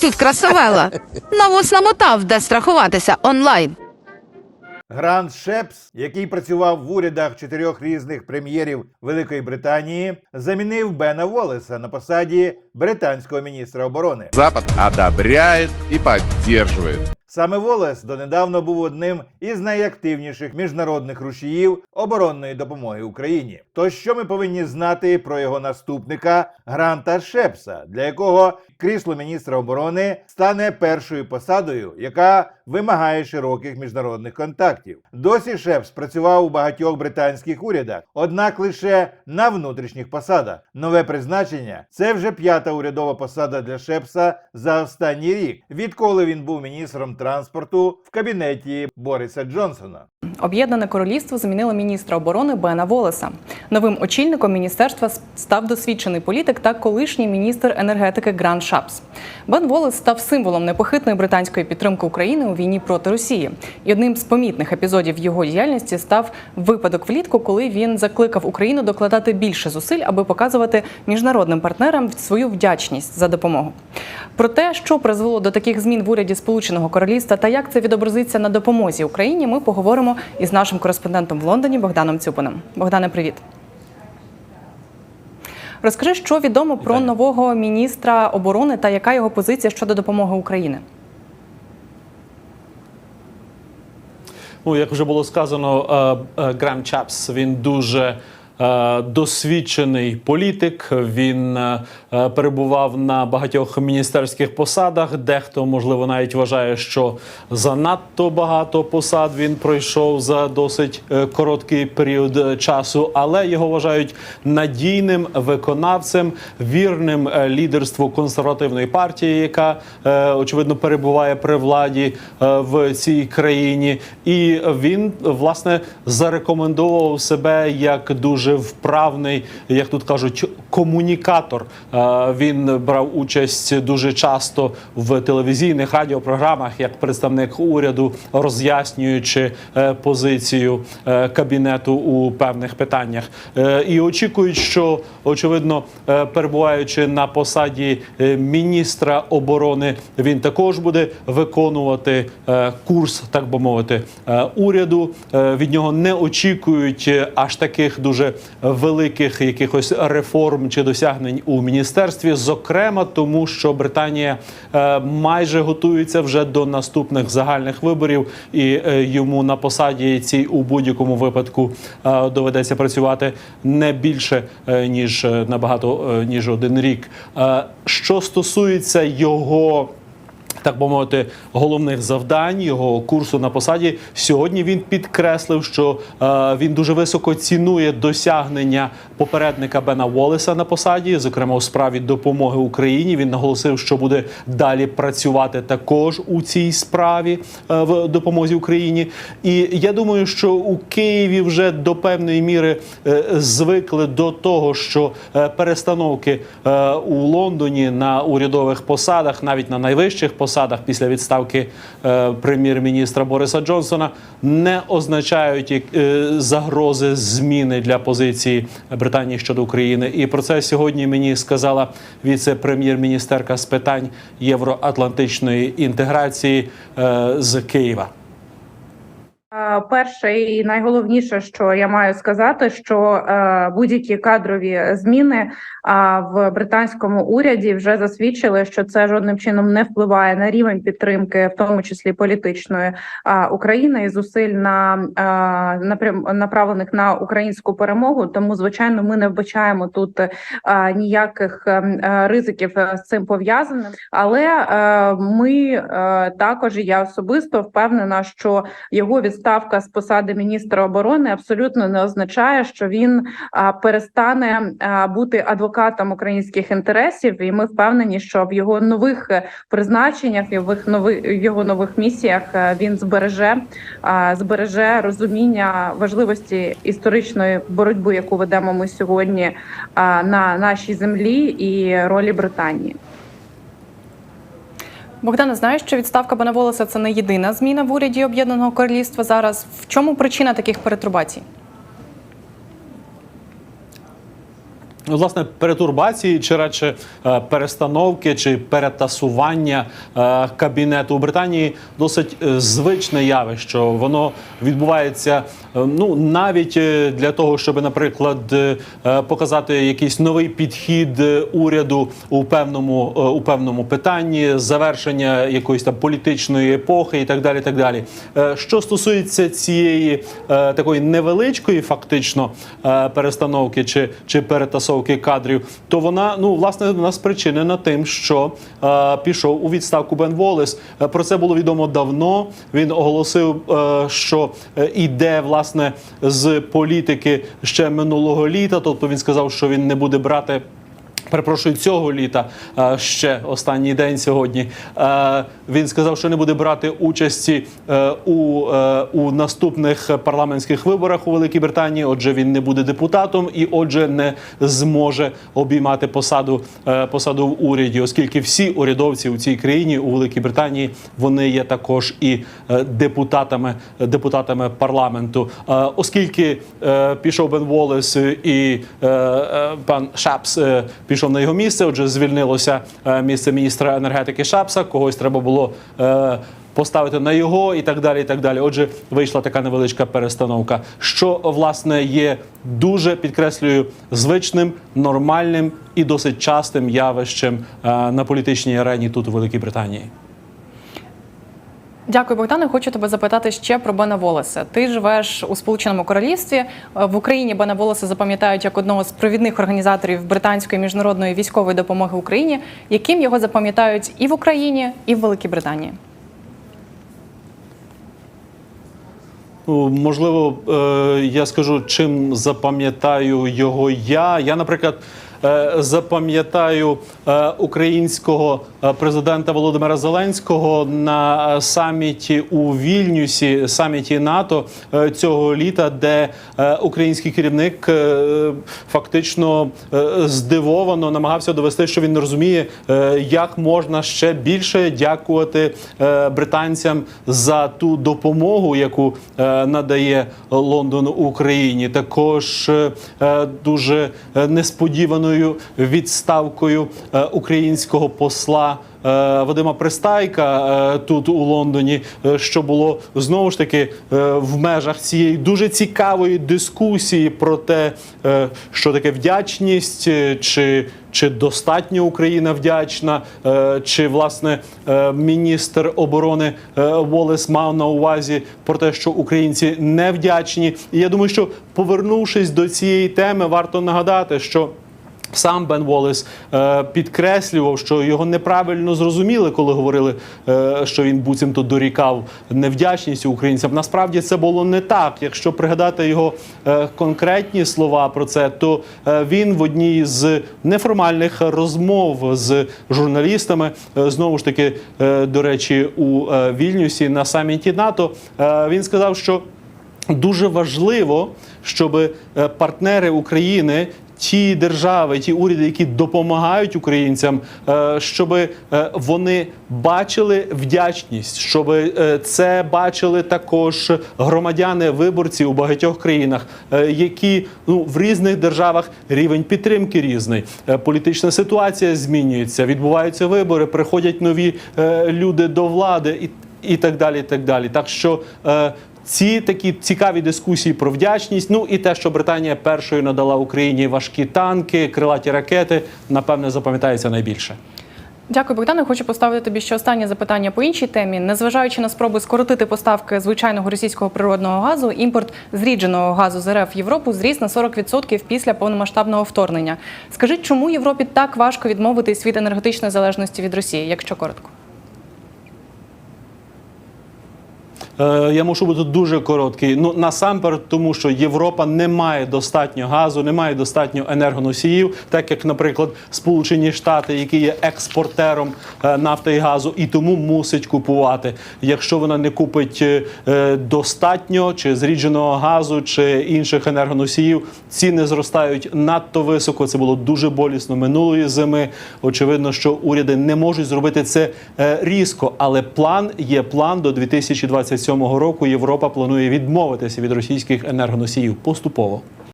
Тут красавела. Навоз намотав, де страхуватися онлайн. Грант Шепс, який працював в урядах чотирьох різних прем'єрів Великої Британії, замінив Бена Волеса на посаді британського міністра оборони. Запад одобряє і поддерживает. Саме Волес донедавна був одним із найактивніших міжнародних рушіїв оборонної допомоги Україні. То що ми повинні знати про його наступника Гранта Шепса, для якого крісло міністра оборони стане першою посадою, яка вимагає широких міжнародних контактів. Досі Шепс працював у багатьох британських урядах, однак лише на внутрішніх посадах. Нове призначення це вже п'ята урядова посада для Шепса за останній рік, відколи він був міністром транспорту в кабінеті Бориса Джонсона. Об'єднане королівство змінило міністра оборони Бена Волеса. Новим очільником міністерства став досвідчений політик та колишній міністр енергетики Гран Шапс. Бен Волес став символом непохитної британської підтримки України у війні проти Росії. І одним з помітних епізодів його діяльності став випадок влітку, коли він закликав Україну докладати більше зусиль, аби показувати міжнародним партнерам свою вдячність за допомогу. Про те, що призвело до таких змін в уряді Сполученого Королівства та як це відобразиться на допомозі Україні, ми поговоримо із нашим кореспондентом в Лондоні Богданом Цюпиним. Богдане, привіт. Розкажи, що відомо про нового міністра оборони та яка його позиція щодо допомоги Україні? Ну, як вже було сказано, е, е, Грам Чапс він дуже досвідчений політик. Він е, е, перебував на багатьох міністерських посадах. Дехто, можливо, навіть вважає, що занадто багато посад він пройшов за досить е, короткий період е, часу, але його вважають надійним виконавцем, вірним е, лідерству консервативної партії, яка е, очевидно перебуває при владі е, в цій країні. І він власне зарекомендував себе як дуже вправний, як тут кажуть, комунікатор. Е, Він брав участь дуже часто в телевізійних радіопрограмах як представник уряду, роз'яснюючи е, позицію е, кабінету у певних питаннях. І очікують, що очевидно, перебуваючи на посаді міністра оборони, він також буде виконувати курс, так би мовити, уряду. Від нього не очікують аж таких дуже великих якихось реформ чи досягнень у міністерстві, зокрема тому, що Британія е, майже готується вже до наступних загальних виборів, і е, йому на посаді цій у будь-якому випадку е, доведеться працювати не більше ніж набагато ніж один рік. Що стосується його так би мовити, головних завдань його курсу на посаді. Сьогодні він підкреслив, що е, він дуже високо цінує досягнення попередника Бена Волеса на посаді, зокрема у справі допомоги Україні. Він наголосив, що буде далі працювати також у цій справі е, в допомозі Україні. І я думаю, що у Києві вже до певної міри е, звикли до того, що е, перестановки е, у Лондоні на урядових посадах, навіть на найвищих посадах після відставки е, прем'єр-міністра Бориса Джонсона, не означають як, е, загрози зміни для позиції Британії щодо України. І про це сьогодні мені сказала віце-прем'єр-міністерка з питань євроатлантичної інтеграції е, з Києва. Е, Перше і найголовніше, що я маю сказати, що е, будь-які кадрові зміни е, в британському уряді вже засвідчили, що це жодним чином не впливає на рівень підтримки, в тому числі політичної України і зусиль на направлених на українську перемогу. Тому, звичайно, ми не вбачаємо тут ніяких ризиків з цим пов'язаним. Але ми також і я особисто впевнена, що його відставка з посади міністра оборони абсолютно не означає, що він перестане бути адвокатом українських інтересів, і ми впевнені, що в його нових е, призначеннях і в його нових місіях е, він збереже збереже розуміння важливості історичної боротьби, яку ведемо ми сьогодні на нашій землі, і ролі Британії. Богдане, знаєш, що відставка Бена Волеса – це не єдина зміна в уряді Об'єднаного Королівства зараз. В чому причина таких перетрубацій? Ну, Власне, перетурбації чи радше е, перестановки чи перетасування е, кабінету у Британії досить е, звичне явище. Воно відбувається ну навіть для того, щоб, наприклад, показати якийсь новий підхід уряду у певному у певному питанні, завершення якоїсь там політичної епохи і так далі. Так далі. Що стосується цієї такої невеличкої, фактично перестановки чи, чи перетасовки кадрів, то вона ну власне вона спричинена тим, що е, пішов у відставку Бен Волес. Е, Про це було відомо давно. Він оголосив, е, що е, іде власне з політики ще минулого літа. Тобто він сказав, що він не буде брати. Перепрошую, цього літа е, ще останній день сьогодні. е, Він сказав, що не буде брати участі е, у, у наступних парламентських виборах у Великій Британії. Отже, він не буде депутатом і, отже, не зможе обіймати посаду посаду в уряді, оскільки всі урядовці у цій країні у Великій Британії вони є також і депутатами депутатами парламенту. Оскільки пішов Бен Волес і пан Шапс е, пішов на його місце. Отже, звільнилося е, місце міністра енергетики Шапса. Когось треба було. е, Поставити на його і так далі. і так далі. Отже, вийшла така невеличка перестановка, що власне є дуже підкреслюю звичним, нормальним і досить частим явищем е, на політичній арені тут у Великій Британії. Дякую, Богдане. Хочу тебе запитати ще про Бена Волеса. Ти живеш у Сполученому Королівстві. Е, В Україні Бена Волеса запам'ятають як одного з провідних організаторів британської міжнародної військової допомоги Україні, яким його запам'ятають і в Україні, і в Великій Британії. Ну, можливо, е, я скажу, чим запам'ятаю його я. Я, наприклад, запам'ятаю е, українського е, президента Володимира Зеленського на е, саміті у Вільнюсі, саміті НАТО е, цього літа, де е, український керівник е, фактично е, здивовано намагався довести, що він не розуміє, е, як можна ще більше дякувати е, британцям за ту допомогу, яку е, надає Лондон Україні. Також е, е, дуже е, несподіваною відставкою е, українського посла. е, Вадима Пристайка е, тут у Лондоні, що було знову ж таки в межах цієї дуже цікавої дискусії про те, що таке вдячність, чи, чи достатньо Україна вдячна, чи власне міністр оборони Волес мав на увазі про те, що українці не вдячні. І я думаю, що повернувшись до цієї теми, варто нагадати, що. Сам Бен Волес е, підкреслював, що його неправильно зрозуміли, коли говорили, е, що він буцімто дорікав невдячністю українцям. Насправді це було не так. Якщо пригадати його е, конкретні слова про це, то е, він в одній з неформальних розмов з журналістами, е, знову ж таки, е, до речі, у е, Вільнюсі на саміті НАТО, е, він сказав, що дуже важливо, щоб е, партнери України. Ті держави, ті уряди, які допомагають українцям, е, щоб е, вони бачили вдячність, щоб е, це бачили також громадяни виборці у багатьох країнах, які ну в різних державах рівень підтримки різний. Політична ситуація змінюється, відбуваються вибори, приходять нові люди до влади і, і так далі. І так далі. Так що ці такі цікаві дискусії про вдячність. Ну і те, що Британія першою надала Україні важкі танки, крилаті ракети, напевне, запам'ятається найбільше. Дякую, Богдане. Хочу поставити тобі ще останнє запитання по іншій темі. Незважаючи на спроби скоротити поставки звичайного російського природного газу, імпорт зрідженого газу з РФ в Європу зріс на 40% після повномасштабного вторгнення. Скажіть, чому Європі так важко відмовитись від енергетичної залежності від Росії, якщо коротко? Е, Я мушу бути дуже короткий. Ну насамперед, тому що Європа не має достатньо газу, не має достатньо енергоносіїв, так як, наприклад, Сполучені Штати, які є експортером е, нафти і газу, і тому мусить купувати. Якщо вона не купить е, е, достатньо чи зрідженого газу, чи інших енергоносіїв, ціни зростають надто високо. Це було дуже болісно минулої зими. Очевидно, що уряди не можуть зробити це е, різко, але план є план до 2027 року. Європа планує відмовитися від російських енергоносіїв поступово.